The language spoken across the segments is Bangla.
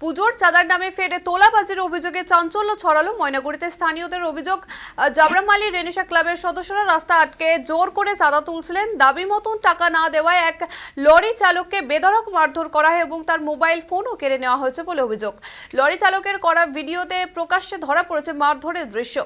পুজোর চাঁদার নামে ফের তোলাবাজির অভিযোগে চাঞ্চল্য ছড়ালো ময়নাগুড়িতে। স্থানীয়দের অভিযোগ জাবরামালি রেনেশা ক্লাবের সদস্যরা রাস্তা আটকে জোর করে চাঁদা তুলছিলেন। দাবি মতন টাকা না দেওয়ায় এক লরি চালককে বেধড়ক মারধর করা হয় এবং তার মোবাইল ফোনও কেড়ে নেওয়া হয়েছে বলে অভিযোগ। লরি চালকের করা ভিডিওতে প্রকাশ্যে ধরা পড়েছে মারধরের দৃশ্য।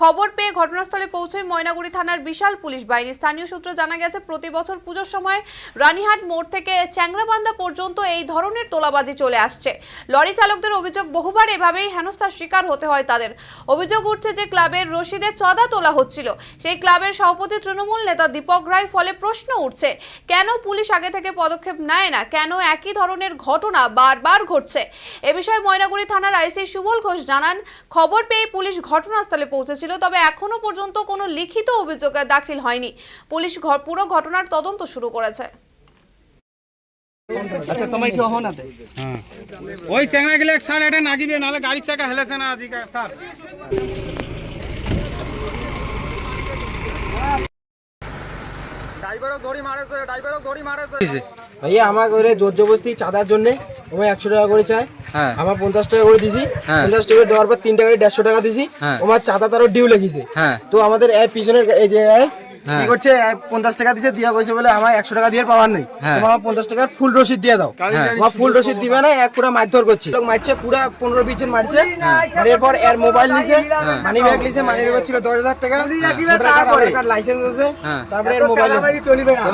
খবর পেয়ে ঘটনাস্থলে পৌঁছয় ময়নাগুড়ি থানার বিশাল পুলিশ বাহিনী। স্থানীয় সূত্রে জানা গেছে, প্রতি বছর পুজোর সময় রানীহাট মোড় থেকে চ্যাংরাবান্ধা পর্যন্ত এই ধরনের তোলাবাজি চলে আসছে। লরি চালকদের অভিযোগ বহুবার এভাবেই হেনস্থার শিকার হতে হয় তাদের। অভিযোগ উঠছে যে ক্লাবের রশিদে চাঁদা তোলা হচ্ছিল। সেই ক্লাবের সভাপতি তৃণমূল নেতা দীপক রায় ফলে প্রশ্ন উঠছে, কেন পুলিশ আগে থেকে পদক্ষেপ নেয় না? কেন একই ধরনের ঘটনা বারবার ঘটছে? এ বিষয়ে ময়নাগুড়ি থানার আইসি সুবল ঘোষ জানান, খবর পেয়ে পুলিশ ঘটনাস্থলে পৌঁছেছিল, তবে এখনও পর্যন্ত কোনো লিখিত অভিযোগ দাখিল হয়নি। পুলিশ পুরো ঘটনার তদন্ত শুরু করেছে। আচ্ছা তোমার একটু হন আতে হ্যাঁ ওই চেঙ্গা গেলে স্যার এটা নাগিবে নাহলে গাড়ি চাকা হেলেছে না আজিকা স্যার ড্রাইভারও দড়ি মারেছে ড্রাইভারও দড়ি মারেছে ভাইয়া আমাকে ওরে জোর জবরদস্তি চাঁদার জন্য ওই একশো টাকা করে চায় হ্যাঁ। আমার পঞ্চাশ টাকা করে দিছি হ্যাঁ। পঞ্চাশ টাকা দেওয়ার পর তিন টাকা দেড়শো টাকা দিছি হ্যাঁ। আমার চাঁদা তারও ডিউ লেগেছে হ্যাঁ। তো আমাদের এর পিছনে এই যে হ্যাঁ। কি করছে? পঞ্চাশ টাকা দিছে দিয়া কইছে বলে আমার একশো টাকা দিয়ে পাওয়ার নেই। হ্যাঁ। তোমার আমার পঞ্চাশ টাকার ফুল রসিদ দিয়ে দাও। আমার ফুল রসিদ দিবে না এক পুরা মারধর করছে। লোক মারছে পুরা পনেরো বিশ জন মারছে। আর এরপর এর মোবাইল নিছে মানি ব্যাগ নিছে মানি ব্যাগ ছিল দশ হাজার টাকা। তারপরে। লাইসেন্স আছে। হ্যাঁ। তারপরে এর মোবাইল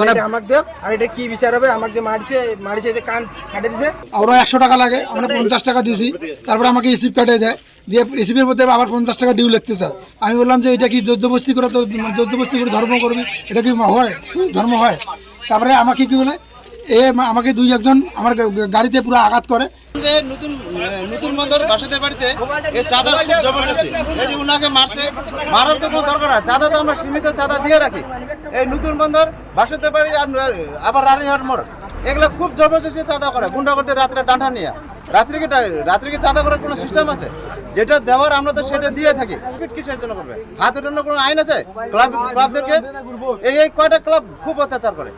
মানে আমাকে দেও আর এটা কি বিচার হবে? আমাকে যে মারছে মারছে যে কান ফাটে দিছে। ওরা একশো টাকা লাগে আমরা পঞ্চাশ টাকা দিয়েছি তারপরে আমাকে রিসিপ্ট কাটে দেয়। দিয়ে রিসিপ্টের মধ্যে আবার পঞ্চাশ টাকা ডিউ লিখতে চায় আমি বললাম যে, এটা কি জোরজবস্তি করে তো জোরজবস্তি করে ধর্ম করবি? এটা কি হয়? ধর্ম হয়? তারপরে আমাকে কি বলে, এ আমাকে দুই একজন আমার গাড়িতে পুরো আঘাত করে। যে নতুন নতুন বন্দর বাসাদের আবার রানীহাট মোড়। এগুলো খুব জবরদস্তি চাঁদা করে গুন্ডা করতে রাত্রে ডাঁটা নিয়ে। রাত্রে রাত্রিকে চাঁদা করার কোনো সিস্টেম আছে? যেটা দেওয়ার আমরা তো সেটা দিয়ে থাকি। কিসের জন্য করবে? হাত উঠানোর কোনো আইন আছে? ক্লাব ক্লাবদেরকে এই কয়টা ক্লাব খুব অত্যাচার করে।